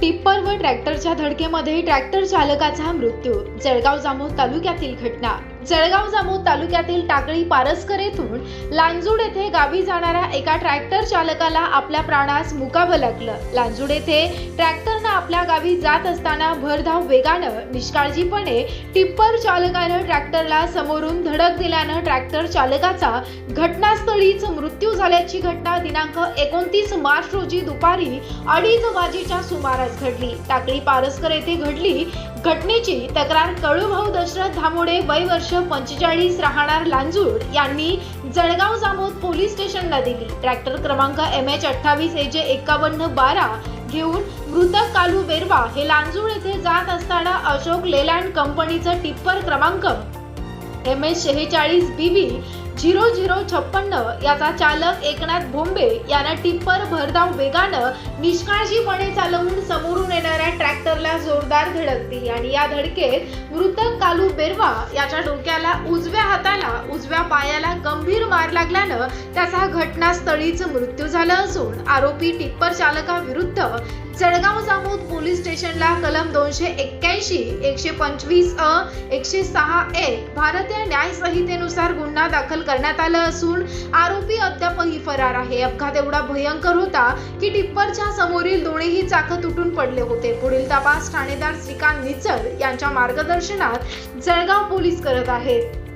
Tipper व ट्रॅक्टरच्या धडकेमध्ये tractor चालकाचा मृत्यू जळगाव जामोद तालुक्यातील घटना. जळगाव जामोद तालुक्यातील टाकळी पारसकर येथून लांजूड येथे गावी जाणाऱ्या एका ट्रॅक्टर चालकाला आपल्या प्राणास मुकावं लागलं. लांजूड येथे ट्रॅक्टरनं आपल्या गावी जात असताना भरधाव वेगानं निष्काळजीपणे टिप्पर चालकानं ट्रॅक्टरला समोरून धडक दिल्यानं ट्रॅक्टर चालकाचा घटनास्थळीच मृत्यू झाल्याची घटना दिनांक एकोणतीस मार्च रोजी दुपारी अडीच वाजेच्या सुमारास घडली. टाकळी पारसकर येथे घडली. घटनेची तक्रार कळूभाऊ दशरथ धामोडे वय वर्ष पंचेचाळीस राहणार लांजूड यांनी जळगाव जामोद पोलीस स्टेशनला दिली. ट्रॅक्टर क्रमांक एम एच अठ्ठावीस ए जे एकावन्न बारा घेऊन मृतक कालू बेरवा हे लांजूळ येथे जात असताना अशोक लेलँड कंपनीचं टिप्पर क्रमांक. एम एस शेहेचाळीस बी झिरो झिरो छप्पन्न याचा चालक एकनाथ भोंबे यानं टिप्पर भरधाव वेगानं निष्काळजीपणे चालवून समोरून येणाऱ्या ट्रॅक्टरला जोरदार धडक दिली आणि या धडकेत मृतक कालू बेरवा याच्या डोक्याला उजव्या हाताला उजव्या पायाला गंभीर मार लागल्यानं त्याचा घटनास्थळीच मृत्यू झाला असून आरोपी टिप्पर चालकाविरुद्ध जळगाव जामोद पोलीस स्टेशनला कलम दोनशे एक्क्याऐंशी एकशे पंचवीस अ एकशे सहा एक भारतीय न्याय संहितेनुसार गुन्हा दाखल करण्यात आला असून आरोपी अद्यापही फरार आहे. अपघात एवढा भयंकर होता की टिप्परच्या समोरील दोन्हीही चाक तुटून पडले होते. पुढील तपास ठाणेदार श्रीकांत निचल यांच्या मार्गदर्शनात जळगाव पोलीस करत आहेत.